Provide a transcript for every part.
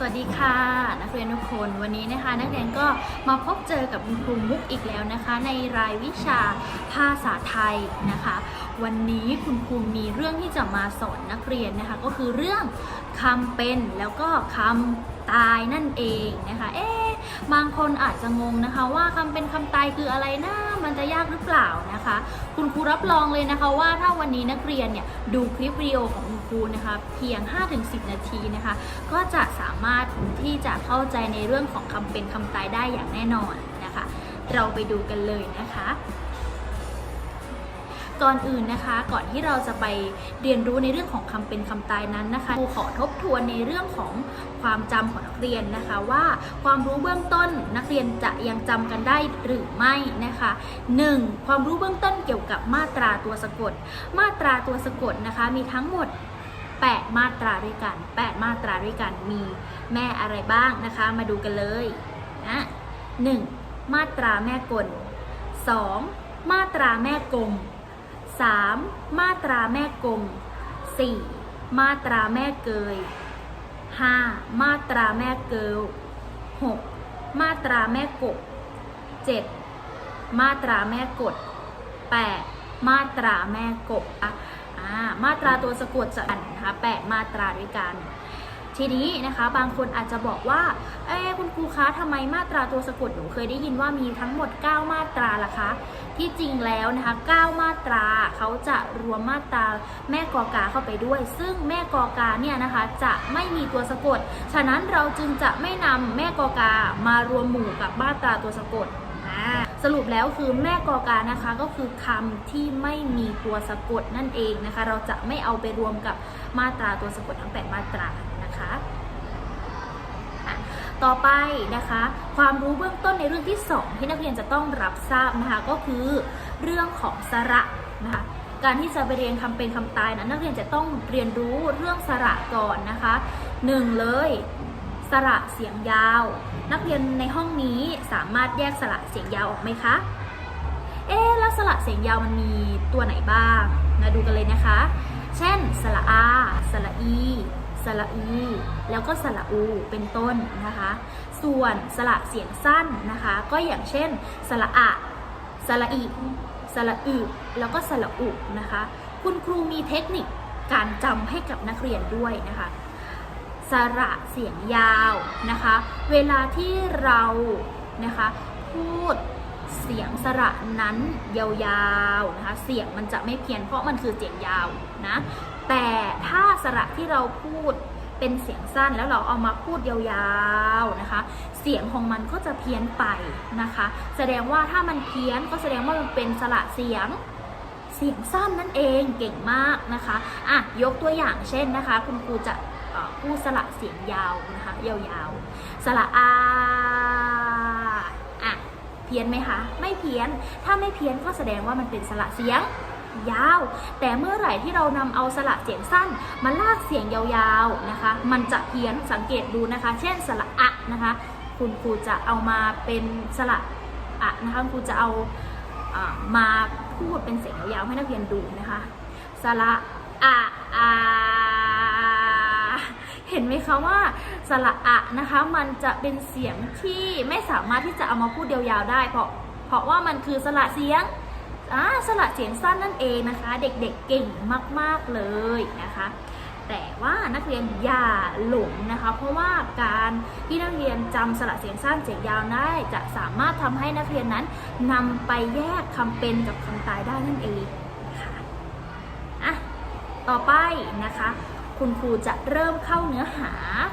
สวัสดีค่ะ นักเรียนทุกคนวันนี้นะคะ นักเรียนก็มาพบเจอกับคุณครูมุกอีกแล้วนะคะ ในรายวิชาภาษาไทยนะคะ วันนี้คุณครูมีเรื่องที่จะมาสอนนักเรียนนะคะ ก็คือเรื่องคำเป็นแล้วก็คำตายนั่นเองนะคะ เอ๊บางคนอาจจะงงนะคะ ว่าคำเป็นคำตายคืออะไรนะ มันจะยากหรือเปล่านะคะ คุณครูรับรองเลยนะคะว่าถ้าวันนี้นักเรียนเนี่ยดูคลิปวิดีโอของคุณครูนะคะเพียง 5-10 นาทีนะคะ ก็จะสามารถที่จะเข้าใจในเรื่องของคำเป็นคำตายได้อย่างแน่นอนนะคะ เราไปดูกันเลยนะคะ ก่อนอื่นนะคะ ก่อนที่เราจะไปเรียนรู้ในเรื่องของคำเป็นคำตายนั้นนะคะครูขอทบทวนในเรื่องของความจำของนักเรียนนะคะ ว่าความรู้เบื้องต้นนักเรียนจะยังจำกันได้หรือไม่นะคะ 1. ความรู้เบื้องต้นเกี่ยวกับมาตราตัวสะกด มาตราตัวสะกดนะคะ มีทั้งหมด 8 มาตราด้วยกัน 8 มาตราด้วยกันมีแม่อะไรบ้างนะคะ มาดูกันเลยนะหนึ่งมาตราแม่กล 2. มาตราแม่กลม 3. มาตราแม่กง 4. มาตราแม่เกย 5. มาตราแม่เกิล 6. มาตราแม่กบ 7. มาตราแม่กด 8. มาตราแม่กบอะมาตราตัวสะกดจะอ่านนะคะ8มาตราด้วยกัน ทีนี้นะคะบางคนอาจจะบอกว่า เอ้คุณครูคะทำไมมาตราตัวสะกดหนูเคยได้ยินว่ามีทั้งหมด 9 มาตราล่ะคะ ที่จริงแล้วนะคะ 9 มาตราเขาจะรวมมาตราแม่กอกาเข้าไปด้วย ซึ่งแม่กอกาเนี่ยนะคะจะไม่มีตัวสะกด ฉะนั้นเราจึงจะไม่นำแม่กอกามารวมหมู่กับมาตราตัวสะกดสรุปแล้วคือแม่กอกานะคะก็คือคำที่ไม่มีตัวสะกดนั่นเองนะคะ เราจะไม่เอาไปรวมกับมาตราตัวสะกดทั้ง 8 มาตรา นะคะต่อไปนะคะ ความรู้เบื้องต้นในเรื่องที่ 2 ที่นักเรียนจะต้องรับทราบนะคะก็คือเรื่องของสระนะคะการที่จะไปเรียนคำเป็นคำตายนะนักเรียนจะต้องเรียนรู้เรื่องสระก่อนนะคะหนึ่งเลยสระเสียงยาว นักเรียนในห้องนี้สามารถแยกสระเสียงยาวออกไหมคะเอ๊ะแล้วสระเสียงยาวมันมีตัวไหนบ้างมาดูกันเลยนะคะ เช่นสระอาสระอี สระอี แล้วก็สระอู เป็นต้นนะคะ ส่วนสระเสียงสั้นนะคะ ก็อย่างเช่น สระอะ สระอีสระอึแล้วก็สระอุนะคะ คุณครูมีเทคนิคการจำให้กับนักเรียนด้วยนะคะ สระเสียงยาวนะคะ เวลาที่เรานะคะพูดเสียงสระนั้นยาวๆนะคะ เสียงมันจะไม่เพี้ยนเพราะมันคือเสียงยาวนะ แต่ถ้าสระที่เราพูดเป็นเสียงสั้นแล้วเราเอามาพูดยาวๆนะคะ เสียงของมันก็จะเพี้ยนไปนะคะ แสดงว่าถ้ามันเพี้ยนก็แสดงว่ามันเป็นสระเสียงเสียงสั้นนั่นเองเก่งมากนะคะอะยกตัวอย่างเช่นนะคะ คุณครูจะพูดสระเสียงยาวนะคะยาวๆ สระอาอะเพี้ยนไหมคะ ไม่เพี้ยน ถ้าไม่เพี้ยนก็แสดงว่ามันเป็นสระเสียง ยาว แต่เมื่อไหร่ที่เรานำเอาสระเสียงสั้นมาลากเสียงยาวๆนะคะ มันจะเพี้ยนสังเกตดูนะคะ เช่นสระอะนะคะ คุณครูจะเอามาเป็นสระอะนะคะคุณครูจะเอาอามาพูดเป็นเสียงยาวๆให้นักเรียนดูนะคะสระอะอาเห็นไหมคะว่าสระอะนะคะมันจะเป็นเสียงที่ไม่สามารถที่จะเอามาพูดยาวๆได้ เพราะเพราะว่ามันคือสระเสียง อ่าสระเสียงสั้นนั่นเองนะคะ เด็กๆเก่งมากๆเลยนะคะ แต่ว่านักเรียนอย่าหลงนะคะ เพราะว่าการที่นักเรียนจำสระเสียงสั้นเสียงยาวได้ จะสามารถทำให้นักเรียนนั้นนำไปแยกคำเป็นกับคำตายได้นั่นเองค่ะอะต่อไปนะคะคุณครูจะเริ่มเข้าเนื้อหา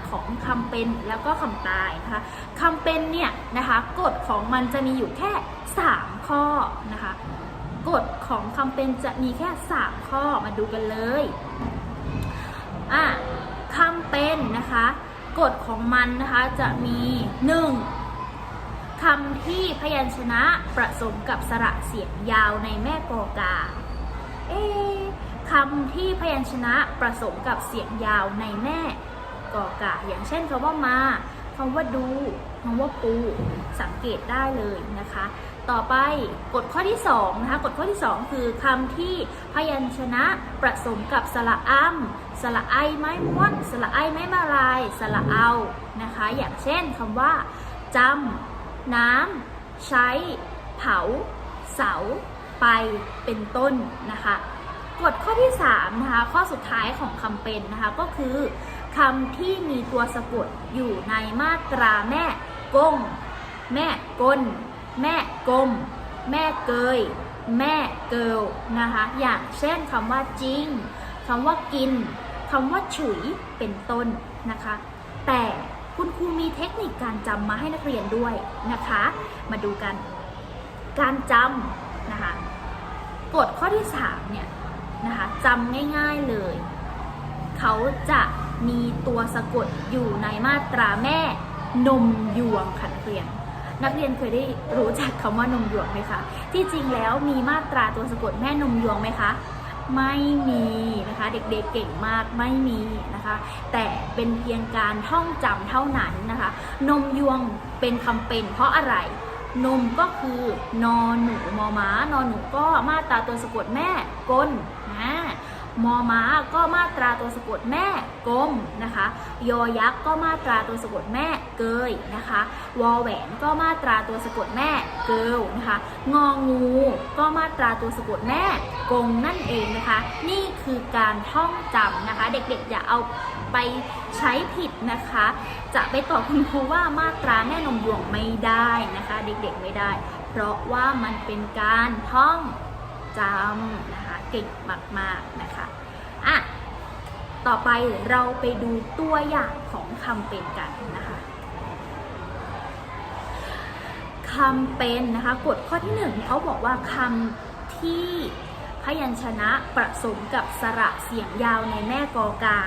ของคำเป็นแล้วก็คำตายนะคะคำเป็นเนี่ยนะคะกฎของมันจะมีอยู่แค่ 3 ข้อนะคะ กฎของคำเป็นจะมีแค่ 3 ข้อมาดูกันเลยอะคำเป็นนะคะกฎของมันนะคะจะมี 1. คำที่พยัญชนะผสมกับสระเสียงยาวในแม่กอกา เอคำที่พยัญชนะผสมกับเสียงยาวในแม่กอกา อย่างเช่นคำว่ามาคำว่าดูคำว่าปู สังเกตได้เลยนะคะ ต่อไปกฎข้อที่2นะคะกฎข้อที่ 2 คือคำที่พยัญชนะผสมกับสระอ้ำสระไอไม้ม้วนสระไอไม้มาลายสระเอานะคะ อย่างเช่นคำว่าจำน้ำใช้ เผา เสา ไปเป็นต้นนะคะกฎข้อที่3นะคะข้อสุดท้ายของคำเป็นนะคะก็คือคำที่มีตัวสะกดอยู่ในมาตราแม่ก้ง แม่ก้น แม่กลม แม่เกย แม่เกิลนะคะ อย่างเช่นคำว่าจริงคำว่ากินคำว่าฉุยเป็นต้นนะคะ แต่คุณครูมีเทคนิคการจำมาให้นักเรียนด้วยนะคะ มาดูกัน การจำนะคะกฎข้อที่3เนี่ยนะคะจำง่ายๆเลย เขาจะมีตัวสะกดอยู่ในมาตราแม่นมยวงค่ะนักเรียน นักเรียนเคยได้รู้จักคำว่านมยวงไหมคะที่จริงแล้วมีมาตราตัวสะกดแม่นมยวงไหมคะไม่มีนะคะเด็กๆเก่งมากไม่มีนะคะ แต่เป็นเพียงการท่องจำเท่านั้นนะคะ นมยวงเป็นคำเป็น เพราะอะไร นมก็คือนอนหนูมอม้านอนหนูก็มาตราตัวสะกดแม่ก้นนะ มอม้าก็มาตราตัวสะกดแม่กลมนะคะ ยอยักษ์ก็มาตราตัวสะกดแม่เกยนะคะ วอแหวนก็มาตราตัวสะกดแม่เกิลนะคะ งองูก็มาตราตัวสะกดแม่กงนั่นเองนะคะ นี่คือการท่องจำนะคะ เด็กๆอย่าเอาไปใช้ผิดนะคะ จะไปตอบคุณครูว่ามาตราแม่นมยวงไม่ได้นะคะ เด็กๆไม่ได้ เพราะว่ามันเป็นการท่องจำนะคะ เก่งมากๆนะคะอะต่อไปเราไปดูตัวอย่างของคำเป็นกันนะคะคำเป็นนะคะกฎข้อที่หนึ่งเขาบอกว่าคำที่พยัญชนะผสมกับสระเสียงยาวในแม่กอกา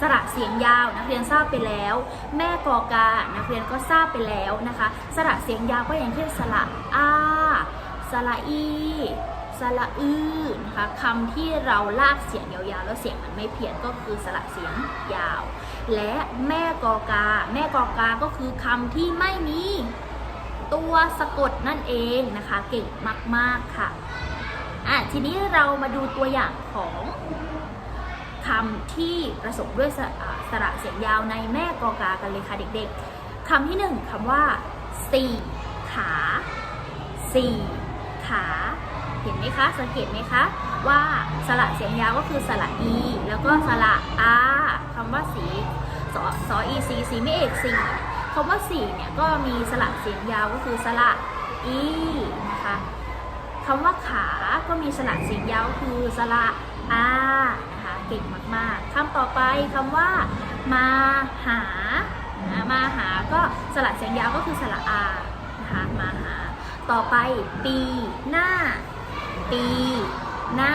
สระเสียงยาวนักเรียนทราบไปแล้ว แม่กอกา นักเรียนก็ทราบไปแล้วนะคะ สระเสียงยาวก็อย่างเช่นสระอาสระอี สระอือนะคะคำที่เราลากเสียงยาวๆ แล้วเสียงมันไม่เพี้ยนก็คือสระเสียงยาว และแม่กอกา แม่กอกาก็คือคำที่ไม่มีตัวสะกดนั่นเองนะคะ เก่งมากๆค่ะอะ ทีนี้เรามาดูตัวอย่างของคำที่ประสบด้วยสสระเสียงยาวในแม่กอกากันเลยค่ะเด็กๆคำที่หนึ่งคำว่าสี่ขาสี่ขา เห็นไหมคะ สังเกตไหมคะ ว่าสระเสียงยาวก็คือสระอีแล้วก็สระอาคำว่าสีสอสออีสีสีไม่เอกสีคำว่าสีเนี่ยก็มีสระเสียงยาวก็คือสระอีนะคะคำว่าขาก็มีสระเสียงยาวคือสระอานะคะเก่งมากๆคำต่อไปคำว่ามาหานะมาหาก็สระเสียงยาวก็คือสระอานะคะมาหา ต่อไปปีหน้า ปี หน้า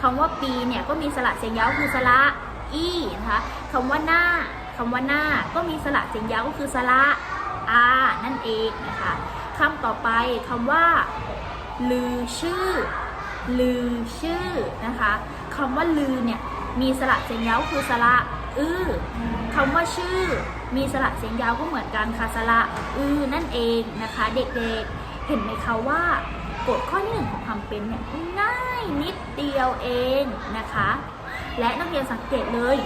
คำว่าปีเนี่ยก็มีสระเสียงยาวคือสระอีนะคะคำว่าหน้าคำว่าหน้าก็มีสระเสียงยาวก็คือสระอานั่นเองนะคะคำต่อไปคำว่าลือชื่อ ลือชื่อนะคะคำว่าลือเนี่ยมีสระเสียงยาวคือสระอื้อคำว่าชื่อ มีสระเสียงยาวก็เหมือนกันค่ะสระอือนั่นเองนะคะ เด็กๆเห็นไหมคะว่า กฎข้อที่หนึ่งของคำเป็นเนี่ยง่ายนิดเดียวเองนะคะ และนักเรียนสังเกตเลย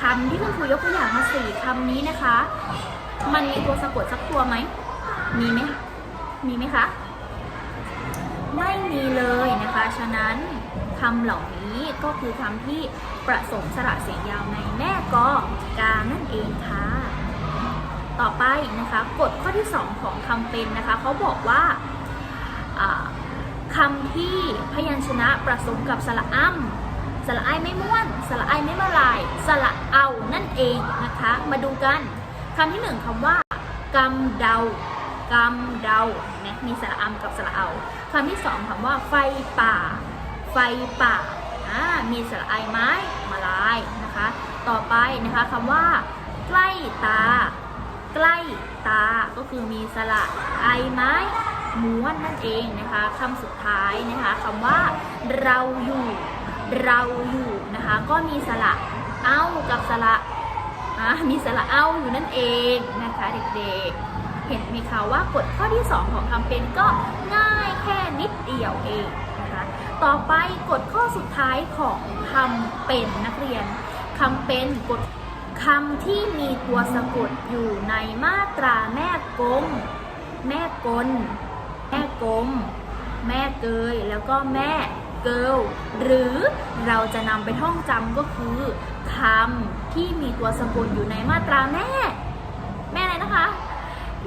คำที่คุณครูยกตัวอย่างมาสี่คำนี้นะคะ มันมีตัวสะกดสักตัวไหม มีไหมมีไหมคะ ไม่มีเลยนะคะ ฉะนั้นคำเหล่านี้ก็คือคำที่ประสมสระเสียงยาวในแม่กอกานั่นเองค่ะ ต่อไปนะคะกฎข้อที่ 2 ของคำเป็นนะคะเขาบอกว่า คำที่พยัญชนะประสมกับสระอ้ำสระไอไม่ม้วน สระไอไม่มาลาย สระเอานั่นเองนะคะ มาดูกันคำที่หนึ่งคำว่ากำเดากำเดาเนี่ยมีสระอำกับสระเอาคำที่สองคำว่าไฟป่า ไฟป่าอ่ามีสระไอไม้มาลายนะคะ ต่อไปนะคะคำว่า ใกล้ตา ใกล้ตาก็คือมีสระไอไม้ ม้วนนั่นเองนะคะคำสุดท้ายนะคะคำว่าเราอยู่เราอยู่นะคะก็มีสระเอ้ากับสระอะมีสระเอ้าอยู่นั่นเองนะคะเด็กๆ เห็นไหมคะว่ากฎข้อที่ 2 ของคำเป็นก็ง่ายแค่นิดเดียวเองนะคะต่อไปกฎข้อสุดท้ายของคำเป็นนักเรียนคำเป็นกฎคำที่มีตัวสะกดอยู่ในมาตราแม่กงแม่กล แม่กลม แม่เกย แล้วก็แม่เกิลหรือเราจะนำไปท่องจำก็คือคำที่มีตัวสะกดอยู่ในมาตราแม่ แม่อะไรนะคะ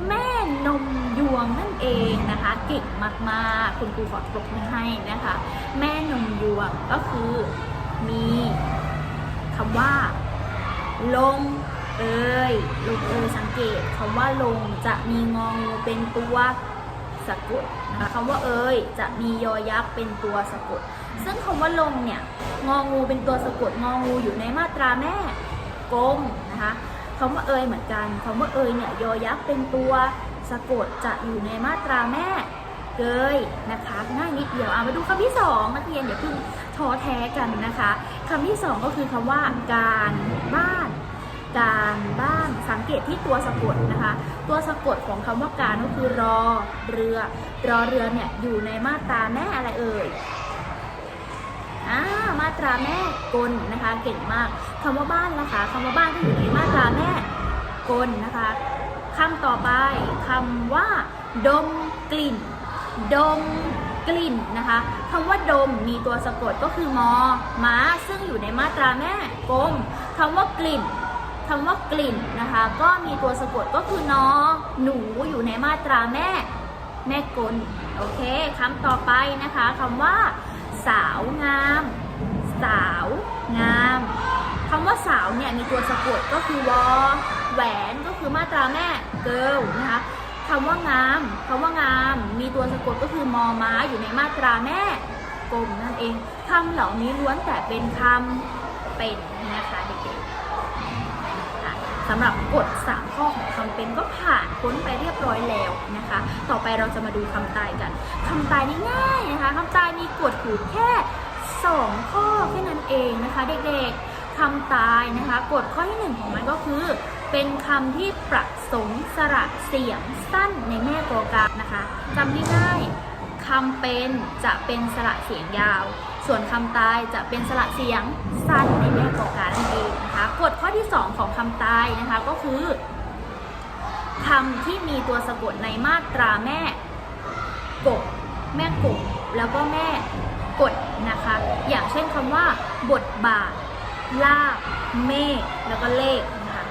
แม่นมยวงนั่นเองนะคะ เก่งมากๆ คุณครูขอปรบมือให้นะคะ แม่นมยวงก็คือมีคำว่า ลงเอยลงเอยสังเกตคำว่าลงจะมีงองูเป็นตัว สะกดนะคะคำว่าเอยจะมียอยักษ์เป็นตัวสะกด ซึ่งคำว่าลงเนี่ยงองูเป็นตัวสะกดงองูอยู่ในมาตราแม่กงนะคะคำว่าเอยเหมือนกันคำว่าเอยเนี่ยยอยักษ์เป็นตัวสะกดจะอยู่ในมาตราแม่เกยนะคะง่ายนิดเดียวเอามาดูคำที่สองนักเรียนอย่าเพิ่งท้อแท้กันนะคะคำที่สองก็คือคำว่าการบ้าน การบ้านสังเกตที่ตัวสะกดนะคะ ตัวสะกดของคำว่าการก็คือรอเรือ รอเรือเนี่ยอยู่ในมาตราแม่อะไรเอ่ยอ่ามาตราแม่กลนะคะ เก่งมากคำว่าบ้านนะคะคำว่าบ้านก็อยู่ในมาตราแม่กลนะคะคำต่อไปคำว่า ดมกลิ่น ดมกลิ่นนะคะคำว่าดมมีตัวสะกดก็คือมอม้าซึ่งอยู่ในมาตราแม่กลมคำว่ากลิ่น คำว่ากลิ่นนะคะ ก็มีตัวสะกดก็คือนอหนูอยู่ในมาตราแม่ แม่กลโอเคคำต่อไปนะคะคำว่า สาวงาม สาวงามคำว่าสาวเนี่ยมีตัวสะกดก็คือวอแหวนก็คือมาตราแม่เกิลนะคะคำว่างามคำว่างาม มีตัวสะกดก็คือมอม้าอยู่ในมาตราแม่กลมนั่นเองคำเหล่านี้ล้วนแต่เป็นคำเป็นนะคะเสำหรับกฎ3ข้อของคำเป็นก็ผ่านพ้นไปเรียบร้อยแล้วนะคะ ต่อไปเราจะมาดูคำตายกันคำตายนี่ง่ายนะคะคำตายมีกฎอยู่แค่ 2 ข้อแค่นั้นเองนะคะ เด็กๆคำตายนะคะกฎข้อที่ 1 ของมันก็คือ เป็นคำที่ประสงสระเสียงสั้นในแม่กอกานะคะจำง่ายๆคำเป็นจะเป็นสระเสียงยาว ส่วนคำตายจะเป็นสระเสียงสั้นในแม่กอกานั่นเองนะคะกฎข้อที่ 2 ของคำตายนะคะก็คือคำที่มีตัวสะกดในมาตราแม่กบแม่กบแล้วก็แม่กดนะคะ อย่างเช่นคำว่า บทบาทลาบเมฆแล้วก็เลขนะคะ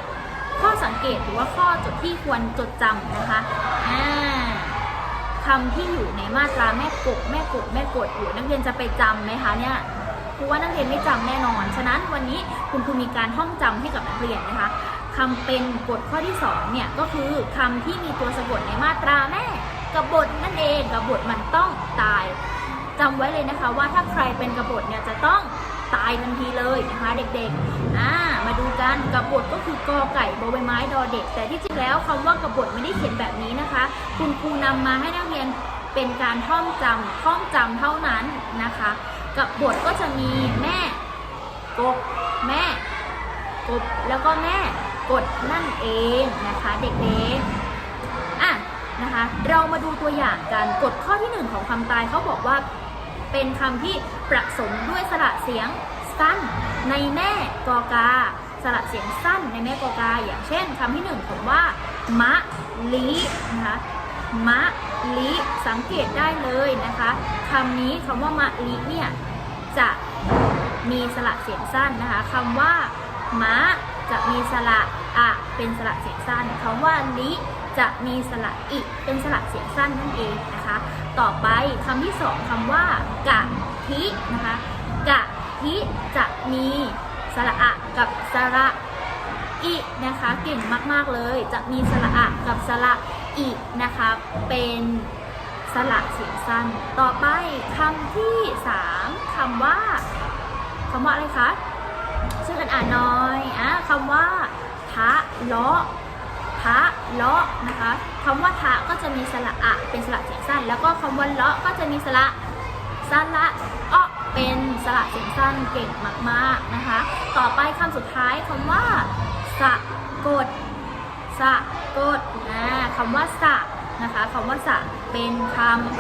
ข้อสังเกตหรือว่าข้อจดที่ควรจดจำนะคะอ่า คำที่อยู่ในมาตราแม่กบแม่กบแม่กดอยู่นักเรียนจะไปจำไหมคะเนี่ยครูว่านักเรียนไม่จำแน่นอน ฉะนั้นวันนี้คุณครูมีการท่องจำให้กับนักเรียนนะคะคำเป็นกฎข้อที่สองเนี่ยก็คือคำที่มีตัวสะกดในมาตราแม่กบฏนั่นเองกบฏมันต้องตายจำไว้เลยนะคะว่าถ้าใครเป็นกบฏเนี่ยจะต้องตายทันทีเลยนะคะเด็กๆอ่า มาดูกันกบฏก็คือกอไก่บใบไม้ดอเด็ก แต่ที่จริงแล้วคำว่ากบฏไม่ได้เขียนแบบนี้นะคะ คุณครูนำมาให้นักเรียนเป็นการท่องจำท่องจำเท่านั้นนะคะกบฏก็จะมีแม่กบแม่กบแล้วก็แม่กดนั่นเองนะคะเด็กๆอะนะคะเรามาดูตัวอย่างกันกฎข้อที่หนึ่งของคำตายเขาบอกว่าเป็นคำที่ประสมด้วยสระเสียง สั้นในแม่กอกา สระเสียงสั้นในแม่กอกา อย่างเช่นคำที่หนึ่งคำว่ามะลินะคะมะลิสังเกตได้เลยนะคะคำนี้คำว่ามะลิเนี่ยจะมีสระเสียงสั้นนะคะคำว่ามะจะมีสระอะเป็นสระเสียงสั้นคำว่าลิจะมีสระอิเป็นสระเสียงสั้นนั่นเองนะคะ ต่อไปคำที่สองคำว่ากะทินะคะกะ ทิจะมีสระอะกับสระอินะคะ เก่งมากๆเลย จะมีสระอะกับสระอินะคะ เป็นสระเสียงสั้น ต่อไปคำที่สามคำว่าคำว่าอะไรคะช่วยกันอ่านน่อยอะคำว่าทะเลาะทะเลาะนะคะคำว่าทะก็จะมีสระอะเป็นสระเสียงสั้น แล้วก็คำว่าเลาะก็จะมีสระสระ เป็นสระเสียงสั้นเก่งมากๆนะคะ ต่อไปคำสุดท้ายคำว่า สะกด สะกดอ่าคำว่าสะนะคะคำว่าสะเป็นค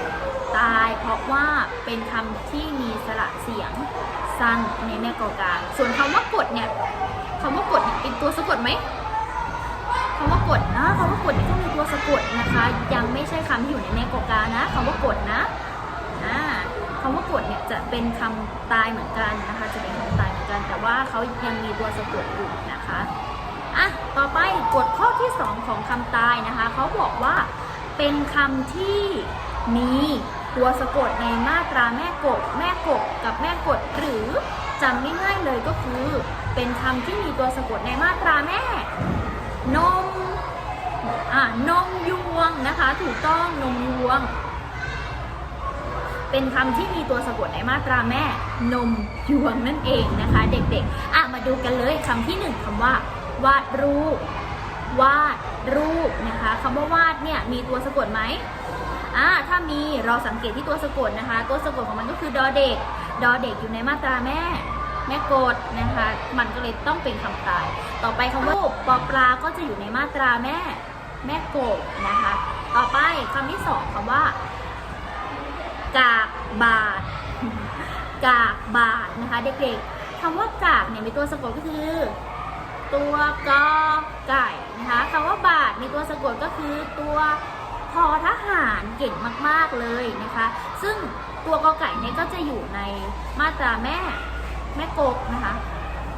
ำตาย เพราะว่าเป็นคำที่มีสระเสียงสั้นในแม่กอกาส่วนคำว่ากดเนี่ยคำว่ากดเป็นตัวสะกดไหมคำว่ากดนะคำว่ากดเนี่ยต้องมีตัวสะกดนะคะ ยังไม่ใช่คำที่อยู่ในแม่กอกานะคำว่ากดนะ คำว่ากดเนี่ยจะเป็นคำตายเหมือนกันนะคะ จะเป็นคำตายเหมือนกัน แต่ว่าเขายังมีตัวสะกดอยู่นะคะอะต่อไปกฎข้อที่ 2 ของคำตายนะคะเขาบอกว่าเป็นคำที่มีตัวสะกดในมาตราแม่กบแม่กบกับแม่กดหรือจำง่ายๆเลยก็คือ เป็นคำที่มีตัวสะกดในมาตราแม่ นม อ่านมยวงนะคะ ถูกต้องนมยวง เป็นคำที่มีตัวสะกดในมาตราแม่นมยวงนั่นเองนะคะ เด็กๆ อะมาดูกันเลยคำที่หนึ่งคำว่าวาดรูป วาดรูปนะคะคำว่าวาดเนี่ยมีตัวสะกดไหมอ่าถ้ามีเราสังเกตที่ตัวสะกดนะคะ ตัวสะกดของมันก็คือดอเด็ก ดอเด็กอยู่ในมาตราแม่ แม่กดนะคะ มันก็เลยต้องเป็นคำตาย ต่อไปคำว่าปอปลาก็จะอยู่ในมาตราแม่ แม่กบนะคะ ต่อไปคำที่สองคำว่า กากบาท กากบาทนะคะ เด็กๆคำว่ากากเนี่ยมีตัวสะกดก็คือ ตัวกอไก่นะคะคำว่าบาทมีตัวสะกดก็คือตัวพอทหารเก่งมากๆเลยนะคะ ซึ่งตัวกอไก่เนี่ยก็จะอยู่ในมาตราแม่แม่กบนะคะ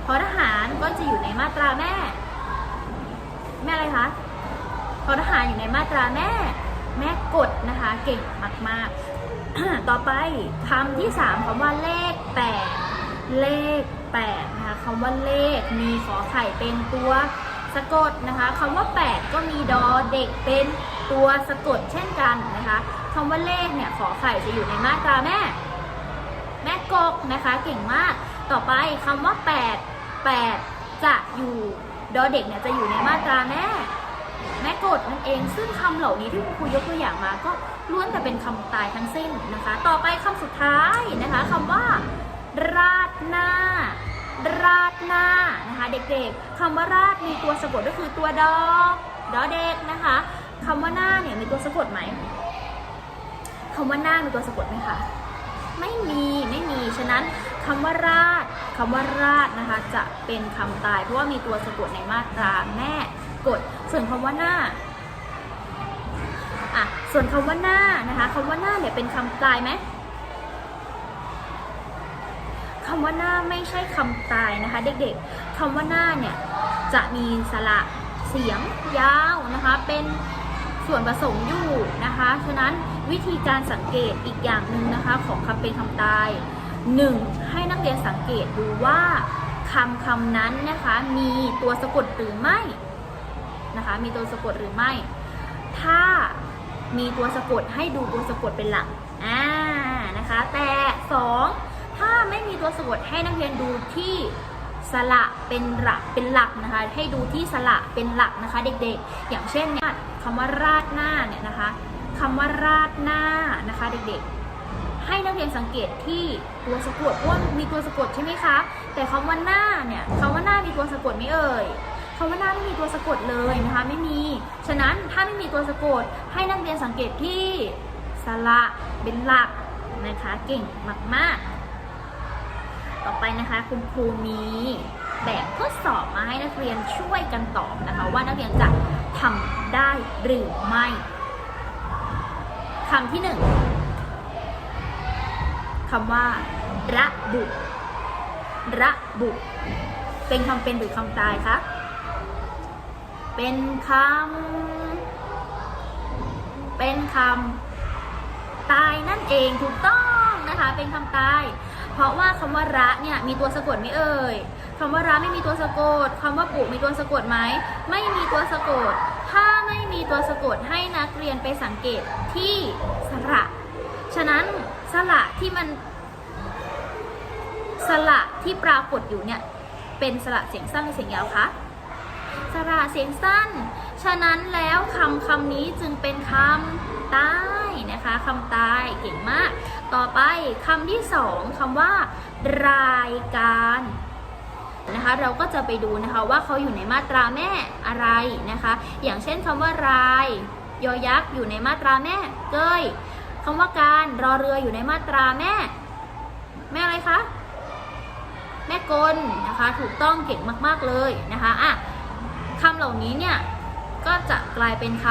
พอทหารก็จะอยู่ในมาตราแม่ แม่อะไรคะพอทหารอยู่ในมาตราแม่ แม่กดนะคะ เก่งมากๆ ต่อไปคำที่สามคำว่าเลขแปดเลขแปดนะคะคำว่าเลขมีขอไข่เป็นตัวสะกดนะคะคำว่าแปดก็มีดอเด็กเป็นตัวสะกดเช่นกันนะคะคำว่าเลขเนี่ยขอไข่จะอยู่ในมาตราแม่ แม่กกนะคะเก่งมาก ต่อไปคำว่าแปดแปดจะอยู่ดอเด็กเนี่ยจะอยู่ในมาตราแม่ แม่กดนั่นเอง ซึ่งคำเหล่านี้ที่คุณครูยกตัวอย่างมา ก็ล้วนแต่เป็นคำตายทั้งสิ้นนะคะ ต่อไปคำสุดท้ายนะคะคำว่า ราดหน้า ราดหน้านะคะเด็กๆคำว่าราดมีตัวสะกดก็คือตัวดอดอเด็กนะคะคำว่าหน้าเนี่ยมีตัวสะกดไหมคำว่าหน้ามีตัวสะกดไหมคะไม่มีไม่มีฉะนั้นคำว่าราดคำว่าราดนะคะ จะเป็นคำตาย เพราะว่ามีตัวสะกดในมาตราแม่กด ส่วนคำว่าหน้าอะส่วนคำว่าหน้านะคะคำว่าหน้าเนี่ยเป็นคำตายไหมคำว่าหน้าไม่ใช่คำตายนะคะ เด็กๆคำว่าหน้าเนี่ยจะมีสระเสียงยาวนะคะ เป็นส่วนผสมอยู่นะคะ ฉะนั้นวิธีการสังเกตอีกอย่างหนึ่งนะคะ ของคำเป็นคำตาย 1. ให้นักเรียนสังเกตดูว่าคำคำนั้นนะคะมีตัวสะกดหรือไม่ นะคะ มีตัวสะกดหรือไม่ ถ้ามีตัวสะกดให้ดูตัวสะกดเป็นหลักอ่านะคะ แต่ 2. ถ้าไม่มีตัวสะกดให้นักเรียนดูที่สระเป็นหลักเป็นหลักนะคะ ให้ดูที่สระเป็นหลักนะคะ เด็กๆ อย่างเช่นเนี่ยคำว่าราดหน้าเนี่ยนะคะคำว่าราดหน้านะคะเด็กๆ ให้นักเรียนสังเกตที่ตัวสะกดว่ามีตัวสะกดใช่ไหมคะ แต่คำว่าหน้าเนี่ยคำว่าหน้ามีตัวสะกดไหมเอ่ย คำว่าหน้าไม่มีตัวสะกดเลยนะคะไม่มี ฉะนั้นถ้าไม่มีตัวสะกดให้นักเรียนสังเกตที่สระเป็นหลักนะคะเก่งมากๆ ต่อไปนะคะคุณครูมีแบบทดสอบมาให้นักเรียนช่วยกันตอบนะคะว่านักเรียนจะทำได้หรือไม่คำที่หนึ่งคำว่า ระบุ ระบุ เป็นคำเป็นหรือคำตายคะ เป็นคำ เป็นคำ ตายนั่นเองถูกต้องนะคะ เป็นคำตาย เพราะว่าคำว่าระเนี่ยมีตัวสะกดไหมเอ่ยคำว่าระไม่มีตัวสะกดคำว่าปุมีตัวสะกดไหม ไม่มีตัวสะกด ถ้าไม่มีตัวสะกดให้นักเรียนไปสังเกตที่สระ ฉะนั้นสระที่มันสระที่ปรากฏอยู่เนี่ยเป็นสระเสียงสั้นหรือเสียงยาวคะ สระเสียงสั้น ฉะนั้นแล้วคำคำนี้จึงเป็นคำตายนะคะคำตายเก่งมาก ต่อไปคำที่สองคำว่า รายการนะคะเราก็จะไปดูนะคะว่าเขาอยู่ในมาตราแม่อะไรนะคะ อย่างเช่นคำว่าราย ยอยักษ์อยู่ในมาตราแม่เกยคำว่าการรอเรืออยู่ในมาตราแม่ แม่อะไรคะแม่กลนะคะถูกต้องเก่งมาก ๆ เลยนะคะอะ คำเหล่านี้เนี่ย ก็จะกลายเป็นค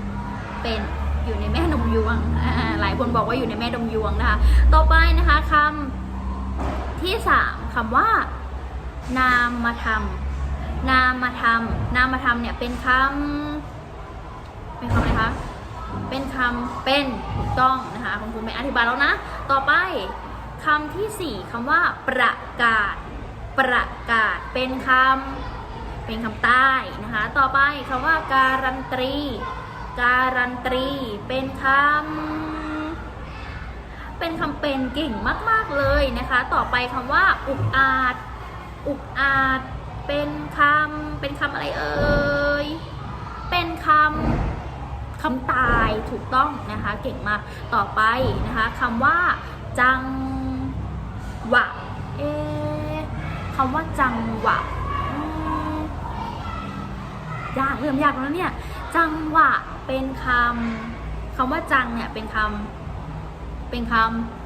ำเป็นอยู่ในแม่นมยวง หลายคนบอกว่าอยู่ในแม่นมยวงนะคะ ต่อไปนะคะคำที่สามคำว่า นามธรรมนามธรรมนามธรรมเนี่ยเป็นคำเป็นคำอะไรคะเป็นคำเป็นถูกต้องนะคะคุณครูไม่อธิบายแล้วนะ ต่อไปคำที่สี่คำว่า ประกาศ ประกาศเป็นคำ เป็นคำใต้นะคะ ต่อไปคำว่าการันตรี การันตรีเป็นคำเป็นคำเป็นเก่งมาก ๆ เลยนะคะ ต่อไปคำว่า อุกอาจ อุกอาจเป็นคำเป็นคำอะไรเอ่ย เป็นคำคำตายถูกต้องนะคะ เก่งมาก ต่อไปนะคะคำว่า จังหวะ เอคำว่าจังหวะ ยากเริ่มยากแล้วเนี่ยจังหวะเป็นคำคำว่าจังเนี่ยเป็นคำเป็นค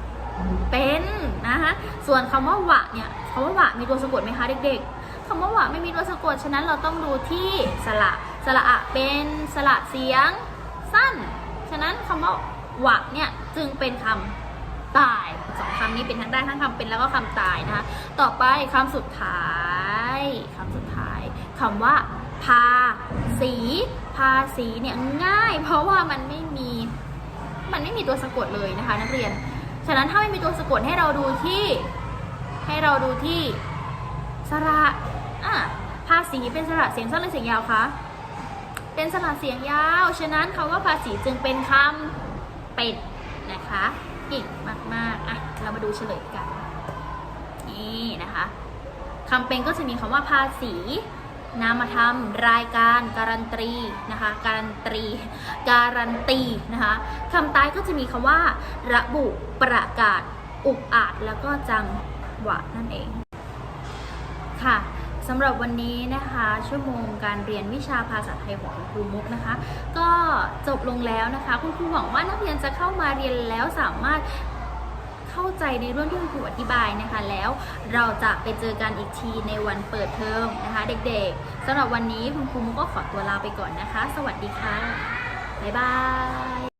ำเป็นนะคะส่วนคำว่าหวะเนี่ยคำว่าหวะมีตัวสะกดไหมคะเด็ก ๆคำว่าหวะไม่มีตัวสะกดฉะนั้นเราต้องดูที่สระสระอะเป็นสระเสียงสั้น ฉะนั้นคำว่าหวะเนี่ยจึงเป็นคำตายสองคำนี้เป็นทั้งได้ทั้งคำเป็นแล้วก็คำตายนะคะต่อไปคำสุดท้ายคำสุดท้ายคำว่า ภาษีภาษีเนี่ยง่าย เพราะว่ามันไม่มีมันไม่มีตัวสะกดเลยนะคะ นักเรียน ฉะนั้นถ้าไม่มีตัวสะกดให้เราดูที่ให้เราดูที่สระอะภาษีเป็นสระเสียงสั้นหรือเสียงยาวคะเป็นสระเสียงยาว ฉะนั้นคำว่าภาษีจึงเป็นคำเป็ดนะคะเก่งมากๆอะเรามาดูเฉลยกันนี่นะคะคำเป็นก็จะมีคำว่าภาษี นามธรรม รายการการันตีนะคะการันตีการันตีนะคะคำตายก็จะมีคำว่า ระบุประกาศ อุกอาจแล้วก็จังหวะนั่นเองค่ะสำหรับวันนี้นะคะ ชั่วโมงการเรียนวิชาภาษาไทยของคุณครูมุกนะคะ ก็จบลงแล้วนะคะ คุณครูหวังว่านักเรียนจะเข้ามาเรียนแล้วสามารถ เข้าใจในเรื่องที่คุณครูอธิบายนะคะ แล้วเราจะไปเจอกันอีกทีในวันเปิดเทอมนะคะ เด็กๆสำหรับวันนี้คุณครูมุกก็ขอตัวลาไปก่อนนะคะ สวัสดีค่ะบ๊ายบาย